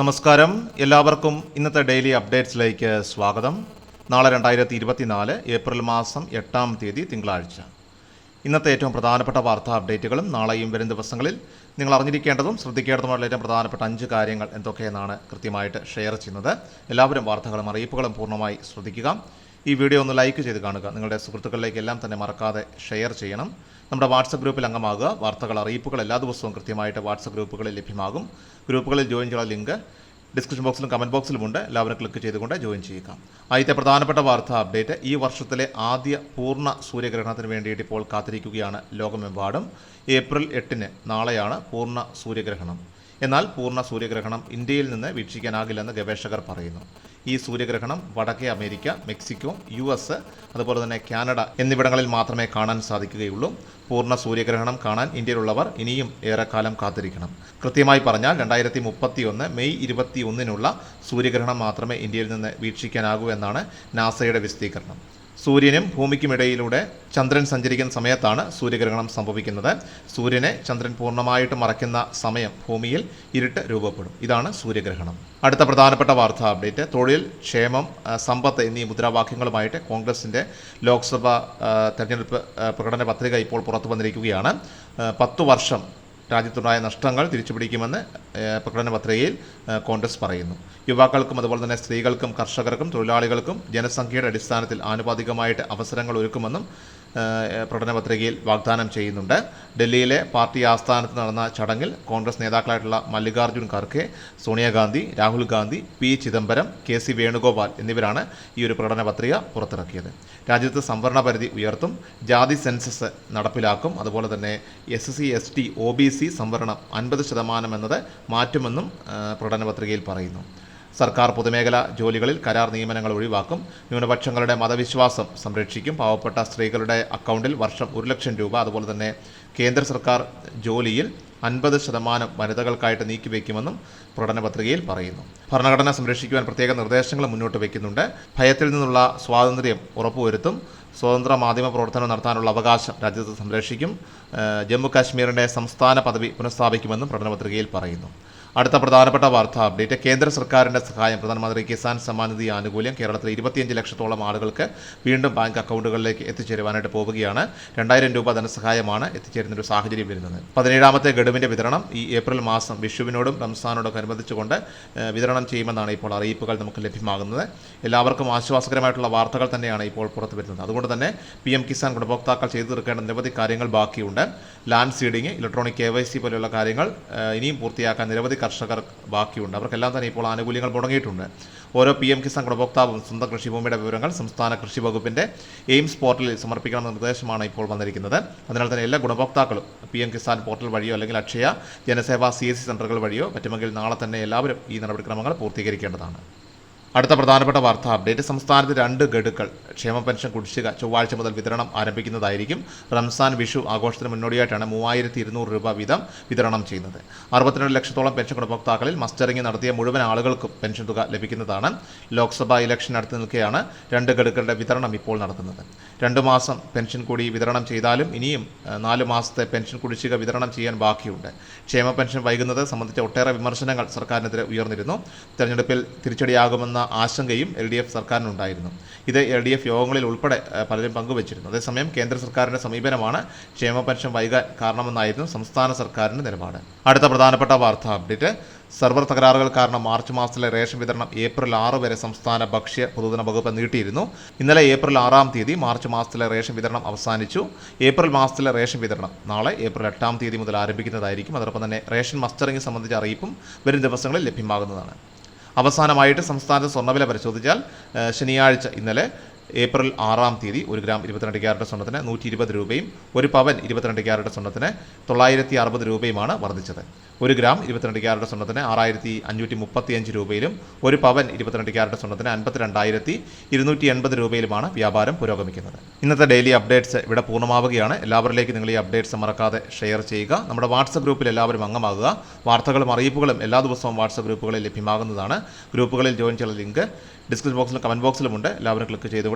നമസ്കാരം. എല്ലാവർക്കും ഇന്നത്തെ ഡെയിലി അപ്ഡേറ്റ്സിലേക്ക് സ്വാഗതം. നാളെ രണ്ടായിരത്തി ഇരുപത്തിനാല് ഏപ്രിൽ മാസം എട്ടാം തീയതി തിങ്കളാഴ്ച. ഇന്നത്തെ ഏറ്റവും പ്രധാനപ്പെട്ട വാർത്താ അപ്ഡേറ്റുകളും നാളെയും വരും ദിവസങ്ങളിൽ നിങ്ങൾ അറിഞ്ഞിരിക്കേണ്ടതും ശ്രദ്ധിക്കേണ്ടതുമായുള്ള ഏറ്റവും പ്രധാനപ്പെട്ട അഞ്ച് കാര്യങ്ങൾ എന്തൊക്കെയെന്നാണ് കൃത്യമായിട്ട് ഷെയർ ചെയ്യുന്നത്. എല്ലാവരും വാർത്തകളും അറിയിപ്പുകളും പൂർണമായി ശ്രദ്ധിക്കുക. ഈ വീഡിയോ ഒന്ന് ലൈക്ക് ചെയ്ത് കാണുക. നിങ്ങളുടെ സുഹൃത്തുക്കളിലേക്ക് എല്ലാം തന്നെ മറക്കാതെ ഷെയർ ചെയ്യണം. നമ്മുടെ വാട്സപ്പ് ഗ്രൂപ്പിൽ അംഗമാകുക. വാർത്തകൾ അറിയിപ്പുകൾ എല്ലാ ദിവസവും കൃത്യമായിട്ട് വാട്സപ്പ് ഗ്രൂപ്പുകളിൽ ലഭ്യമാകും. ഗ്രൂപ്പുകളിൽ ജോയിൻ ചെയ്യാനുള്ള ലിങ്ക് ഡിസ്ക്രിപ്ഷൻ ബോക്സിലും കമന്റ് ബോക്സിലുമുണ്ട്. എല്ലാവരും ക്ലിക്ക് ചെയ്തുകൊണ്ട് ജോയിൻ ചെയ്യുക. ആദ്യത്തെ പ്രധാനപ്പെട്ട വാർത്താ അപ്ഡേറ്റ്. ഈ വർഷത്തിലെ ആദ്യ പൂർണ സൂര്യഗ്രഹണത്തിന് വേണ്ടിയിട്ട് ഇപ്പോൾ കാത്തിരിക്കുകയാണ് ലോകമെമ്പാടും. ഏപ്രിൽ എട്ടിന് നാളെയാണ് പൂർണ സൂര്യഗ്രഹണം. എന്നാൽ പൂർണ സൂര്യഗ്രഹണം ഇന്ത്യയിൽ നിന്ന് വീക്ഷിക്കാനാകില്ലെന്ന് ഗവേഷകർ പറയുന്നു. ഈ സൂര്യഗ്രഹണം വടക്കേ അമേരിക്ക മെക്സിക്കോ യു എസ് അതുപോലെ തന്നെ കാനഡ എന്നിവിടങ്ങളിൽ മാത്രമേ കാണാൻ സാധിക്കുകയുള്ളൂ. പൂർണ സൂര്യഗ്രഹണം കാണാൻ ഇന്ത്യയിലുള്ളവർ ഇനിയും ഏറെക്കാലം കാത്തിരിക്കണം. കൃത്യമായി പറഞ്ഞാൽ രണ്ടായിരത്തി മുപ്പത്തി ഒന്ന് മെയ് ഇരുപത്തി ഒന്നിനുള്ള സൂര്യഗ്രഹണം മാത്രമേ ഇന്ത്യയിൽ നിന്ന് വീക്ഷിക്കാനാകൂ എന്നാണ് നാസയുടെ വിശദീകരണം. സൂര്യനും ഭൂമിക്കുമിടയിലൂടെ ചന്ദ്രൻ സഞ്ചരിക്കുന്ന സമയത്താണ് സൂര്യഗ്രഹണം സംഭവിക്കുന്നത്. സൂര്യനെ ചന്ദ്രൻ പൂർണമായിട്ട് മറയ്ക്കുന്ന സമയം ഭൂമിയിൽ ഇരുട്ട് രൂപപ്പെടും. ഇതാണ് സൂര്യഗ്രഹണം. അടുത്ത പ്രധാനപ്പെട്ട വാർത്താ അപ്ഡേറ്റ്. തൊഴിൽ ക്ഷേമം സമ്പത്ത് എന്നീ മുദ്രാവാക്യങ്ങളുമായിട്ട് കോൺഗ്രസിന്റെ ലോക്സഭാ തെരഞ്ഞെടുപ്പ് പ്രകടന പത്രിക ഇപ്പോൾ പുറത്തു വന്നിരിക്കുകയാണ്. പത്തു വർഷം രാജ്യത്തുണ്ടായ നഷ്ടങ്ങൾ തിരിച്ചുപിടിക്കുമെന്ന് പ്രകടന പത്രികയിൽ കോൺഗ്രസ് പറയുന്നു. യുവാക്കൾക്കും അതുപോലെ തന്നെ സ്ത്രീകൾക്കും കർഷകർക്കും തൊഴിലാളികൾക്കും ജനസംഖ്യയുടെ അടിസ്ഥാനത്തിൽ ആനുപാതികമായിട്ട് അവസരങ്ങൾ ഒരുക്കുമെന്നും പ്രകടന പത്രികയിൽ വാഗ്ദാനം ചെയ്യുന്നുണ്ട്. ഡൽഹിയിലെ പാർട്ടി ആസ്ഥാനത്ത് നടന്ന ചടങ്ങിൽ Congress നേതാക്കളായിട്ടുള്ള Mallikarjun Kharge Sonia Gandhi Rahul Gandhi P Chidambaram K C Venugopal എന്നിവരാണ് ഈ ഒരു പ്രകടന പത്രിക പുറത്തിറക്കിയത്. രാജ്യത്ത് സംവരണ പരിധി ഉയർത്തും ജാതി സെൻസസ് നടപ്പിലാക്കും അതുപോലെ തന്നെ S C S T O B C സംവരണം അൻപത് ശതമാനം എന്നത് മാറ്റുമെന്നും പ്രകടന പത്രികയിൽ പറയുന്നു. സർക്കാർ പൊതുമേഖലാ ജോലികളിൽ കരാർ നിയമനങ്ങൾ ഒഴിവാക്കും. ന്യൂനപക്ഷങ്ങളുടെ മതവിശ്വാസം സംരക്ഷിക്കും. പാവപ്പെട്ട സ്ത്രീകളുടെ അക്കൗണ്ടിൽ വർഷം ഒരു ലക്ഷം രൂപ. അതുപോലെ തന്നെ കേന്ദ്ര സർക്കാർ ജോലിയിൽ അൻപത് ശതമാനം വനിതകൾക്കായിട്ട് നീക്കിവെക്കുമെന്നും പ്രകടന പത്രികയിൽ പറയുന്നു. ഭരണഘടന സംരക്ഷിക്കുവാൻ പ്രത്യേക നിർദ്ദേശങ്ങൾ മുന്നോട്ട് വയ്ക്കുന്നുണ്ട് ഭയത്തിൽ നിന്നുള്ള സ്വാതന്ത്ര്യം ഉറപ്പുവരുത്തും. സ്വതന്ത്ര മാധ്യമ പ്രവർത്തനം നടത്താനുള്ള അവകാശം രാജ്യത്ത് സംരക്ഷിക്കും. ജമ്മു കാശ്മീരിന്റെ സംസ്ഥാന പദവി പുനഃസ്ഥാപിക്കുമെന്നും പ്രകടന പത്രികയിൽ പറയുന്നു. അടുത്ത പ്രധാനപ്പെട്ട വാർത്താ അപ്ഡേറ്റ്. കേന്ദ്ര സർക്കാരിന്റെ സഹായം പ്രധാനമന്ത്രി കിസാൻ സമ്മാൻ നിധി ആനുകൂല്യം കേരളത്തിലെ ഇരുപത്തിയഞ്ച് ലക്ഷത്തോളം ആളുകൾക്ക് വീണ്ടും ബാങ്ക് അക്കൗണ്ടുകളിലേക്ക് എത്തിച്ചേരുവാനായിട്ട് പോവുകയാണ്. രണ്ടായിരം രൂപ ധനസഹായമാണ് എത്തിച്ചേരുന്ന ഒരു സാഹചര്യം വരുന്നത്. പതിനേഴാമത്തെ ഗഡുവിന്റെ വിതരണം ഈ ഏപ്രിൽ മാസം വിഷുവിനോടും റംസാനോടൊക്കെ അനുബന്ധിച്ചുകൊണ്ട് വിതരണം ചെയ്യുമെന്നാണ് ഇപ്പോൾ അറിയിപ്പുകൾ നമുക്ക് ലഭ്യമാകുന്നത്. എല്ലാവർക്കും ആശ്വാസകരമായിട്ടുള്ള വാർത്തകൾ തന്നെയാണ് ഇപ്പോൾ പുറത്തു വരുന്നത്. അതുകൊണ്ട് തന്നെ പി എം കിസാൻ ഗുണഭോക്താക്കൾ ചെയ്തു തീർക്കേണ്ട നിരവധി കാര്യങ്ങൾ ബാക്കിയുണ്ട്. ലാൻഡ് സീഡിംഗ് ഇലക്ട്രോണിക് കെ പോലെയുള്ള കാര്യങ്ങൾ ഇനിയും പൂർത്തിയാക്കാൻ നിരവധി കർഷകർ ബാക്കിയുണ്ട്. അവർക്കെല്ലാം തന്നെ ഇപ്പോൾ ആനുകൂല്യങ്ങൾ മുടങ്ങിയിട്ടുണ്ട്. ഓരോ പി എം കിസാൻ ഗുണഭോക്താവും സ്വന്തം കൃഷിഭൂമിയുടെ വിവരങ്ങൾ സംസ്ഥാന കൃഷി വകുപ്പിന്റെ എയിംസ് പോർട്ടലിൽ സമർപ്പിക്കണമെന്ന നിർദ്ദേശമാണ് ഇപ്പോൾ വന്നിരിക്കുന്നത്. അതിനാൽ തന്നെ എല്ലാ ഗുണഭോക്താക്കളും പി എം കിസാൻ പോർട്ടൽ വഴിയോ അല്ലെങ്കിൽ Akshaya Janaseva C S C സെന്ററുകൾ വഴിയോ പറ്റുമെങ്കിൽ നാളെ തന്നെ എല്ലാവരും ഈ നടപടിക്രമങ്ങൾ പൂർത്തീകരിക്കേണ്ടതാണ്. അടുത്ത പ്രധാനപ്പെട്ട വാർത്താ അപ്ഡേറ്റ്. സംസ്ഥാനത്ത് രണ്ട് ഗഡുക്കൾ ക്ഷേമ പെൻഷൻ കുടിശ്ശിക ചൊവ്വാഴ്ച മുതൽ വിതരണം ആരംഭിക്കുന്നതായിരിക്കും. റംസാൻ വിഷു ആഘോഷത്തിന് മുന്നോടിയായിട്ടാണ് മൂവായിരത്തി ഇരുന്നൂറ് രൂപ വീതം വിതരണം ചെയ്യുന്നത്. അറുപത്തിരണ്ട് ലക്ഷത്തോളം പെൻഷൻ ഗുണഭോക്താക്കളിൽ മസ്റ്ററിംഗ് നടത്തിയ മുഴുവൻ ആളുകൾക്കും പെൻഷൻ തുക ലഭിക്കുന്നതാണ്. ലോക്സഭാ ഇലക്ഷൻ അടുത്ത് നിൽക്കെയാണ് രണ്ട് ഗഡുക്കളുടെ വിതരണം ഇപ്പോൾ നടത്തുന്നത്. രണ്ട് മാസം പെൻഷൻ കൂടി വിതരണം ചെയ്താലും ഇനിയും നാല് മാസത്തെ പെൻഷൻ കുടിശ്ശിക വിതരണം ചെയ്യാൻ ബാക്കിയുണ്ട്. ക്ഷേമ പെൻഷൻ വൈകുന്നത് സംബന്ധിച്ച ഒട്ടേറെ വിമർശനങ്ങൾ സർക്കാരിനെതിരെ ഉയർന്നിരുന്നു. തെരഞ്ഞെടുപ്പിൽ തിരിച്ചടിയാകുമെന്ന ആശങ്കയും എൽ ഡി എഫ് സർക്കാരിനുണ്ടായിരുന്നു. ഇത് എൽ ഡി എഫ് യോഗങ്ങളിൽ ഉൾപ്പെടെ പലരും പങ്കുവച്ചിരുന്നു. അതേസമയം കേന്ദ്ര സർക്കാരിന്റെ സമീപനമാണ് ക്ഷേമ പെൻഷൻ വൈകാൻ കാരണമെന്നായിരുന്നു സംസ്ഥാന സർക്കാരിന്റെ നിലപാട്. അടുത്ത പ്രധാനപ്പെട്ട വാർത്താ അപ്ഡേറ്റ്. സെർവർ തകരാറുകൾ കാരണം മാർച്ച് മാസത്തിലെ റേഷൻ വിതരണം ഏപ്രിൽ ആറ് വരെ സംസ്ഥാന ഭക്ഷ്യ പൊതുജന വകുപ്പ് നീട്ടിയിരുന്നു. ഇന്നലെ ഏപ്രിൽ ആറാം തീയതി മാർച്ച് മാസത്തിലെ റേഷൻ വിതരണം അവസാനിച്ചു. ഏപ്രിൽ മാസത്തിലെ റേഷൻ വിതരണം നാളെ ഏപ്രിൽ എട്ടാം തീയതി മുതൽ ആരംഭിക്കുന്നതായിരിക്കും. അതോടൊപ്പം തന്നെ റേഷൻ മസ്റ്ററിംഗ് സംബന്ധിച്ച അറിയിപ്പും വരും ദിവസങ്ങളിൽ ലഭ്യമാകുന്നതാണ്. അവസാനമായിട്ട് സംസ്ഥാനത്ത് സ്വർണവില പരിശോധിച്ചാൽ ശനിയാഴ്ച ഇന്നലെ ഏപ്രിൽ ആറാം തീയതി ഒരു ഗ്രാം ഇരുപത്തിരണ്ട് ക്യാരറ്റ് സ്വർണത്തിന് നൂറ്റി ഇരുപത് രൂപയും ഒരു പവൻ ഇരുപത്തിരണ്ട് ക്യാരറ്റ് സ്വർണത്തിന് തൊള്ളായിരത്തി അറുപത് രൂപയുമാണ് വർദ്ധിച്ചത്. ഒരു ഗ്രാം ഇരുപത്തിരണ്ട് ക്യാരറ്റ് സ്വർണത്തിന് ആറായിരത്തി അഞ്ഞൂറ്റി മുപ്പത്തിയഞ്ച് രൂപയിലും ഒരു പവൻ ഇരുപത്തിരണ്ട് ക്യാരറ്റ് സ്വർണത്തിന് അൻപത്തിരണ്ടായിരത്തി ഇരുന്നൂറ്റി എൺപത് രൂപയിലുമാണ് വ്യാപാരം പുരോഗമിക്കുന്നത്. ഇന്നത്തെ ഡെയിലി അപ്ഡേറ്റ്സ് ഇവിടെ പൂർണമാവുകയാണ്. എല്ലാവരിലേക്ക് നിങ്ങൾ ഈ അപ്ഡേറ്റ്സ് മറക്കാതെ ഷെയർ ചെയ്യുക. നമ്മുടെ വാട്സപ്പ് ഗ്രൂപ്പിൽ എല്ലാവരും അംഗമാകുക. വാർത്തകളും അറിയിപ്പുകളും എല്ലാ ദിവസവും വാട്സപ്പ് ഗ്രൂപ്പുകളിൽ ലഭ്യമാകുന്നതാണ്. ഗ്രൂപ്പുകളിൽ ജോയിൻ ചെയ്യുന്ന ലിങ്ക് ഡിസ്ക്രിപ്ഷൻ ബോക്സിലും കമന്റ് ബോക്സിലുമുണ്ട്. എല്ലാവരും ക്ലിക്ക് ചെയ്തുകൊണ്ട്